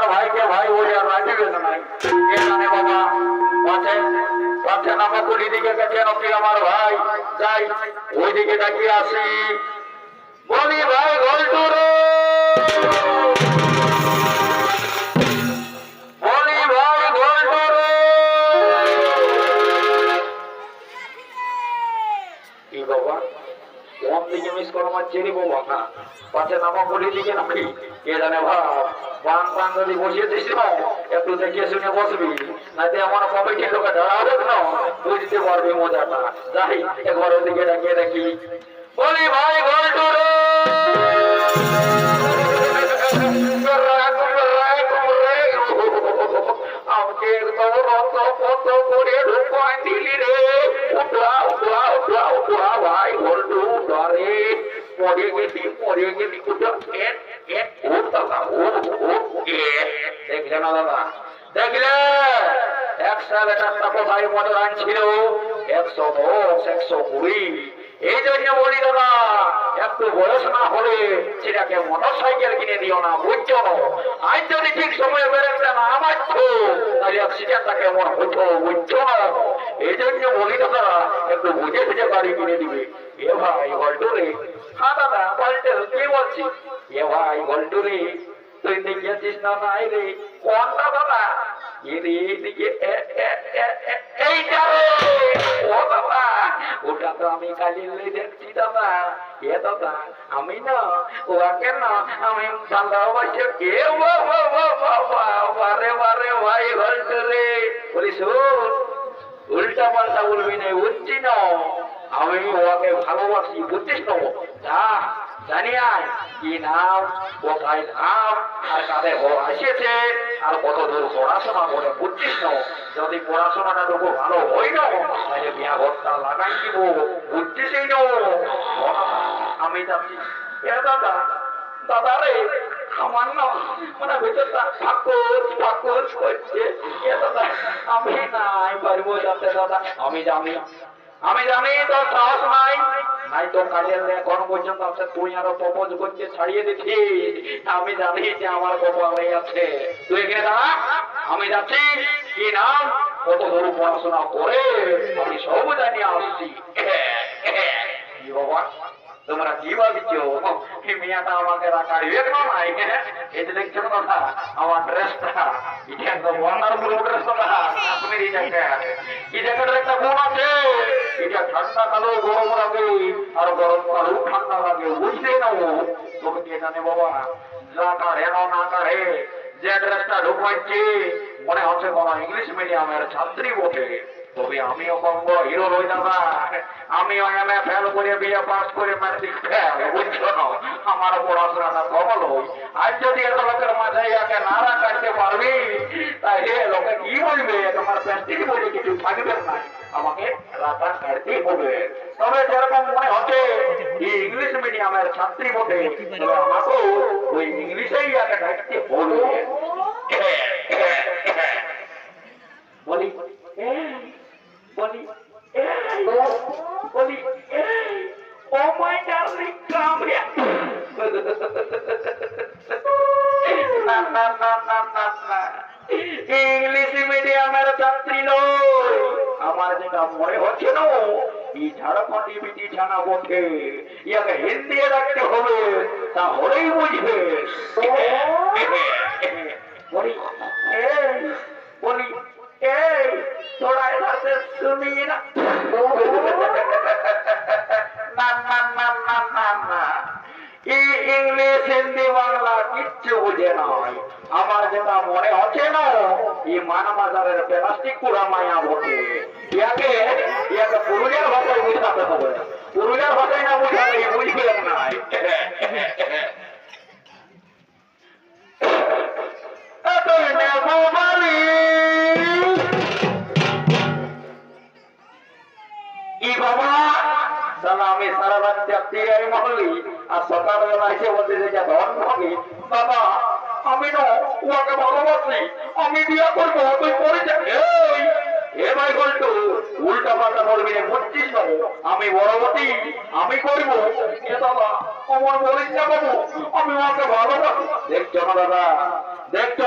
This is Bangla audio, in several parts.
আমার ভাইকে ভাই বলে আর রাখবে নাই কে জানে বাবা পাশে পাশে নামে কুড়ি দিকে গেছেন আপনি আমার ভাই। যাই আসি বলি ভাই কি বাবা? দিকে মিস বাবা নাকি? কে জানে ভাব। বান বান যদি বসিয়ে দিস একটু দেখিয়ে শুনে বসবি। নাতে আমার কমিটির লোকে দাঁড়াবে না বুঝতে পারবি মজাটা। যাই, একবার ওদিকে ডাকিয়ে দেখি। বলি ভাই গল্টু রে আমাকে একদম রক্ত পত করে ঢুকাই দিলি রে। উঠা উঠা উঠা উঠা, ভাই বলটু ধরে মরে গেছি মরে এ দেখলে না দাদা দেখলে এই জন্য একটু বয়স না হলে সেটাকে মোটর সাইকেল কিনে দিও না বুঝছ আজ যদি ঠিক সময়ে বেরোতে না মারছো তাহলে অ্যাক্সিডেন্টটা কেমন হতো বুঝছ না এই জন্য বলি একটু বুঝে বুঝে গাড়ি কিনে দিবে। এ ভাই বল্টু রে হ্যাঁ দাদা বল্টু, কি বলছি এ ভাই বল্টু রে তুই দেখিয়েছিস না নাই রে? কোনটা দাদা ওটা আমি কালিলে দেখছি দাদা। এ দাদা, আমি না, ওকে না, আমি ভাই হলতে রে বলি উল্টা পাল্টা বলবি না বুঝছি না আমি ওকে ভালোবাসি বুঝছিস না যা, জানি আয়। কি নাম, কোথায় নাম, আর কাদের ঘর আসিয়েছে, আর কত দূর পড়াশোনা করে বুঝছিস না যদি পড়াশোনাটা তবু ভালো হয় না তাহলে বিয়া ঘরটা লাগাই দিব বুঝছিসই না আমি যাচ্ছি। এ দাদা দাদা রে না মানে ঠাকুর ঠাকুর করছে। আমি নাই পারব যাতে দাদা, আমি জানি আমি জানি তো সাহস নাই। নাই তো কাজের পর্যন্ত আছে তুই আরও করছে, ছাড়িয়ে দিচ্ছি। আমি জানি যে আমার কপালে আছে তুই আমি যাচ্ছি। কি নাম? কত দূর পড়াশোনা করে আমি সব জানিয়ে আসছি। বাবা তোমরা কি ভাবছ এই মেয়েটা আমাকে রাখার বিবেক এই যে দেখছ কথা, আমার ড্রেসটা, এটা একদম ওয়ান্ডারফুল ড্রেস কথা। কাশ্মীরি জ্যাকেট এই জ্যাকেটের একটা গুণ আছে। এটা ঠান্ডা কালো, গরম লাগে, আর গরম কালো ঠান্ডা লাগে বুঝতে নাও তুমি কি যা কারে না কারে, যে ড্রেসটা মনে হচ্ছে কোনো ইংলিশ মিডিয়ামের ছাত্রী বটে। তবে আমিও বঙ্গ হিরো রই দাদা আমিও এম এ ফেল করে বিয়ে পাস করে ম্যাট্রিক ফেল বুঝছ? না আমার পড়াশোনাটা সফল হই। আজ যদি এত লোকের মাঝে কাটতে পারবি তাহলে লোকে কি বলবে? তোমার প্যান্টিক বলে কিছু থাকবে না। আমাকে রাখা কাটতে হবে। তবে যেরকম মনে হচ্ছে এই ইংলিশ মিডিয়ামের ছাত্রী বটে তবে আমাকেও ওই ইংলিশেই ইয়াকে ঢাকতে হবে। বলি এই, বলি বলি এই, oh my darling, না না না না না না ইংলিশ মিডিয়ামের ছাত্রী নয়। আমার যেটা মনে হচ্ছে না এই ঝাড়খণ্ডি বিটি ছানা বটে। ইয়াকে হিন্দি রাখতে হবে তাহলেই বুঝবে। বলি এই বলি এই আমার যেটা মনে হচ্ছে না, এই মানবাজারের প্লাস্টিক পুরা মায়া ইয়াকে ইয়াকে পুরুলিয়ার ভাষায় বুঝাতে হবে। পুরুলিয়ার ভাষায় না বুঝালে বুঝবে না সকালবেলা এসে বলতে যে ধন ভাবি বাবা, আমি না উহাকে ভালোবাসি, আমি বিয়ে করব, তুই করে যাবি।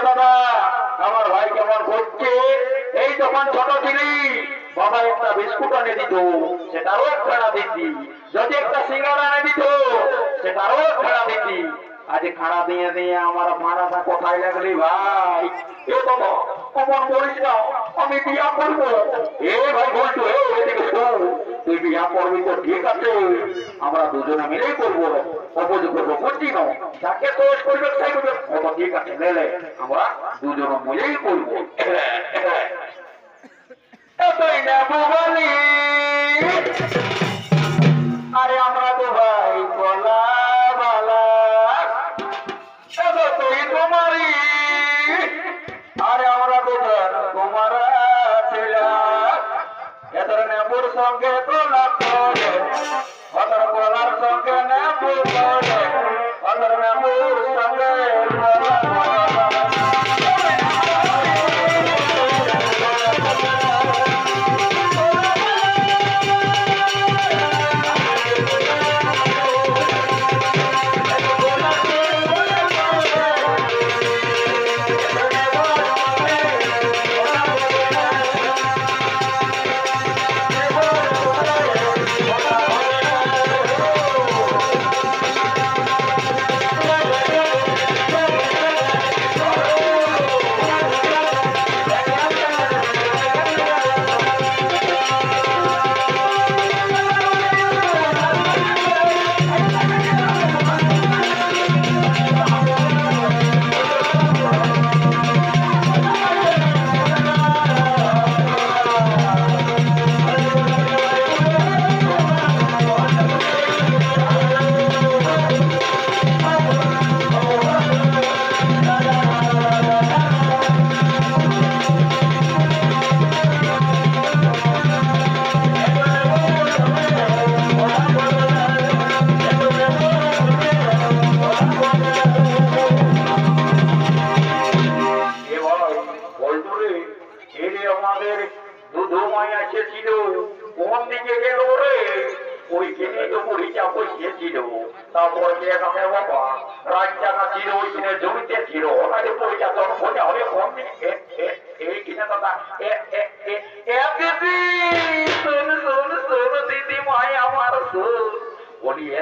বাবা, আমার ভাই কেমন করছে? এই যখন ছোট ছিলি, বাবা একটা বিস্কুট এনে দিত, সেটারও খাড়া দিতি। যদি একটা সিঙ্গারা এনে দিত সেটারও খাড়া দিতি আজ খাড়া দিয়ে দিয়ে আমার ভাড়াটা কোথায় লাগলি ভাই এ বাবা অমন বলিস না আমি বিয়া করব এ ভাই বলছো এ এদিকে তুই বিয়া করবি তো ঠিক আছে আমরা দুজনে মিলেই করব অপোজ করব বুঝছি না যাকে তোষ করবে তাই করবে ও ঠিক আছে নেলে আমরা দুজনে মিলেই করব এতই না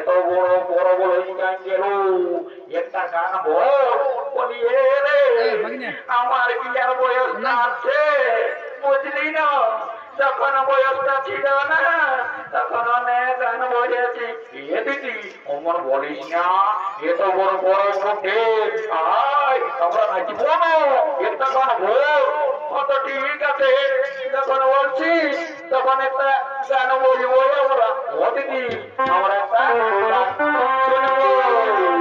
এত বড় বড় বড় গান গেল। একটা গান বল রে আমার বিয়ার বয়সটা আছে বুঝলি না? তখন বয়সটা ছিল না তখন অনেক গান বলেছি। এ দিদি অমর বলিস না এত বড় বড় মুখে আয় আমরা নাচি বলো একটা গান বল। আছে তখন একটা বলব আমরা ও আমরা একটা শুনব।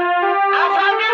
Vai, vai, vai.